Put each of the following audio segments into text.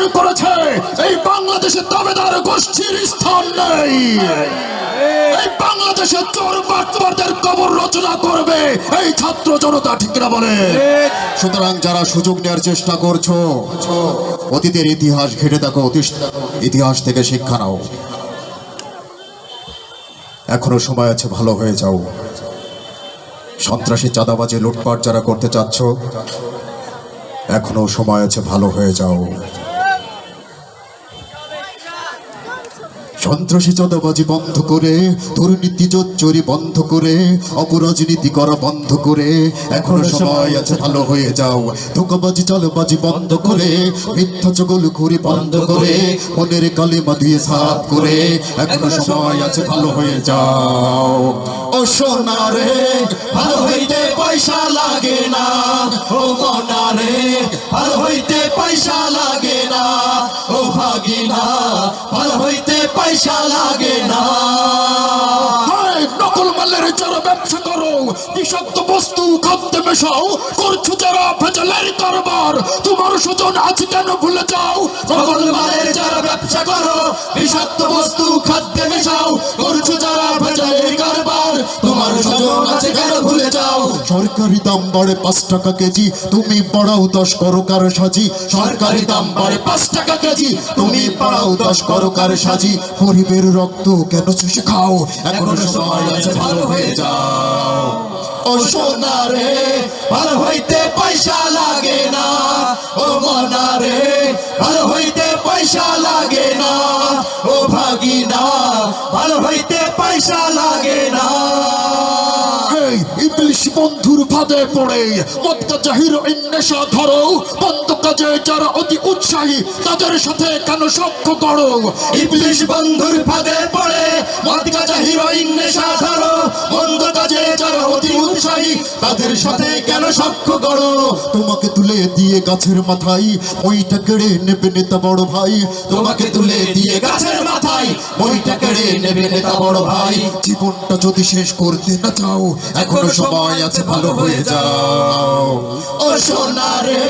প্রমাণ করেছে, এই বাংলাদেশে দাবেদার গোষ্ঠীর স্থান নেই। এই বাংলাদেশে চোর বাটপারদের কবর রচনা করবে, এই ছাত্র জনতা ঠিক না বলে? সুতরাং যারা সুযোগ নেওয়ার চেষ্টা করছ, অতীতের ইতিহাস ঘেটে দেখো ইতিহাস থেকে শিক্ষা নাও। এখনও সময় আছে, ভালো হয়ে যাও। সন্ত্রাসী চাঁদাবাজি, লুটপাট যারা করতে চাচ্ছ, এখনও সময় আছে, ভালো হয়ে যাও। সন্ত্রাসী চাঁদাবাজি বন্ধ করে দুর্নীতি চোরি বন্ধ করে অপরাজনীতি করা বন্ধ করে এখনও সময় আছে ভালো হয়ে যাও। ধোকাবাজি চালবাজি বন্ধ করে মিথ্যা চগল ঘুরি বন্ধ করে মনের কালিমা দিয়ে সাফ করে এখনও সময় আছে। ভালো হয়ে যাও। ও সোনা রে ভালো হইতে পয়সা লাগে না। ও মনা রে ভালো হইতে পয়সা লাগে না। ও ভাগিনা ভালো হইতে পয়সা লাগে না। নকল মালের যারা ব্যবসা করো বিষাক্ত বস্তু খাদ্যে মেশাও করছ যারা ভেজালের কারবার তোমার সুজন আছে কেন ভুলে যাও? নকল মালের যারা ব্যবসা করো বিষাক্ত বস্তু খাদ্যে মেশাও করছ যারা ভেজালের সরকারি দাম বাড়ে পাঁচ টাকা কেজি, তুমি বাড়াও দশ করো কার সাজি। সরকারি দাম বাড়ে পাঁচ টাকা কেজি, তুমি বাড়াও দশ করো কার সাজি। গরিবের রক্ত কেন চুষে খাও? এখনও সময় আছে, ভালো হয়ে যাও। ও সোনা রে, ভালো হইতে পয়সা লাগে না। ও মনা রে, ভালো হইতে পয়সা লাগে না। ও ভাগিনা, ভালো হইতে পয়সা লাগে না। ইবলিশ বন্ধুর ফাঁদে পড়ে। জাহির নেশা ধরো। বন্ধ কাজে যারা অতি উৎসাহী, তাদের সাথে কেন সখ্য করো? ইবলিশ বন্ধুর ফাঁদে পড়ে জাহির নেশা ধরো। বন্ধ কাজে যারা অতি উৎসাহী, তাদের সাথে কেন সখ্য করো? তোমাকে তুলে দিয়ে গাছের মাথায় ওইটা কেড়ে নেবে নেতা বড় ভাই। তোমাকে তুলে দিয়ে গাছের মাথায় ওইটা কেড়ে নেবে নেতা বড় ভাই। জীবনটা যদি শেষ করতে না চাও এখনও সময় আছে ভালো হয়ে যাও। ও সোনা রে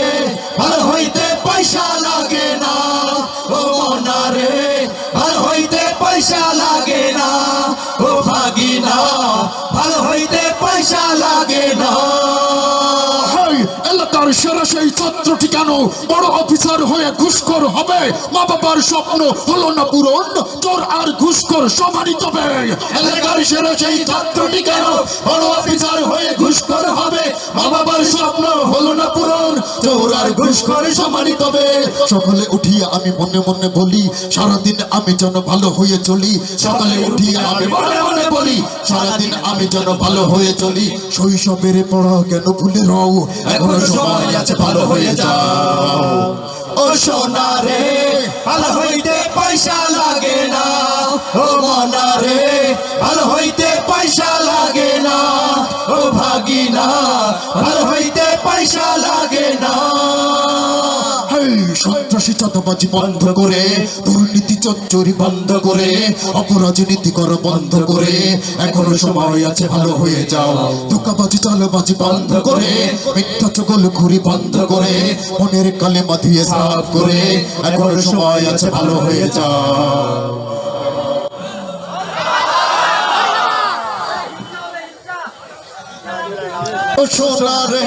ভালো হইতে পয়সা লাগে না। ও মোনা রে ভালো হইতে পয়সা লাগে না। এলাকার সেরা সেই ছাত্রটি কেন? বড় অফিসার হয়ে ঘুষখোর হবে? মা বাবার স্বপ্ন হলো না পূরণ তোর আর ঘুষখোর সমানই তবে এলাকার সেরা সেই ছাত্রটি কেন? বড় অফিসার হয়ে ঘুষখোর হবে? মা বাবার স্বপ্ন হলো না পূরণ তোর আর ঘুষখোর সমানই তবে সকালে উঠিয়ে আমি মনে মনে বলি, সারাদিন আমি যেন ভালো হয়ে চলি। সকালে উঠিয়ে আমি মনে বলি সারাদিন আমি যেন ভালো হয়ে চলি শৈশবের পড়া কেন ভুলে রও? এখনও সময় আছে ভালো হয়ে যাও। ও সোনা রে ভালো হইতে পয়সা লাগে না। ও মনা রে ভালো হইতে পয়সা লাগে না। ও ভাগিনা ভালো হইতে পয়সা লাগে না। সন্ত্রাসী চাঁদাবাজি বন্ধ করে, দুর্নীতি চচ্চরি বন্ধ করে, অপরাজনীতি করা বন্ধ করে, এখনও সময় আছে, ভালো হয়ে যাও। ধোকাবাজি চালাবাজি বন্ধ করে, মিথ্যা চগল, ঘুরি বন্ধ করে, মনের কালে মাথিয়ে সাফ করে, এখনও সময় আছে, ভালো হয়ে যাও। সোনা রে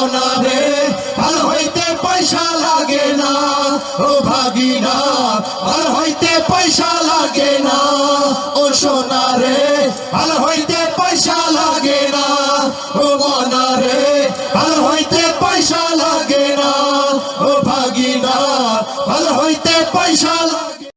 মনা রে ভালো হইতে পয়সা লাগে না। ও ভাগিনা ভালো হইতে পয়সা লাগে না। ও সোনা রে ভালো হইতে পয়সা লাগে না। ও মনা রে ভালো হইতে পয়সা লাগে না। ও ভাগিনা ভালো হইতে পয়সা লাগে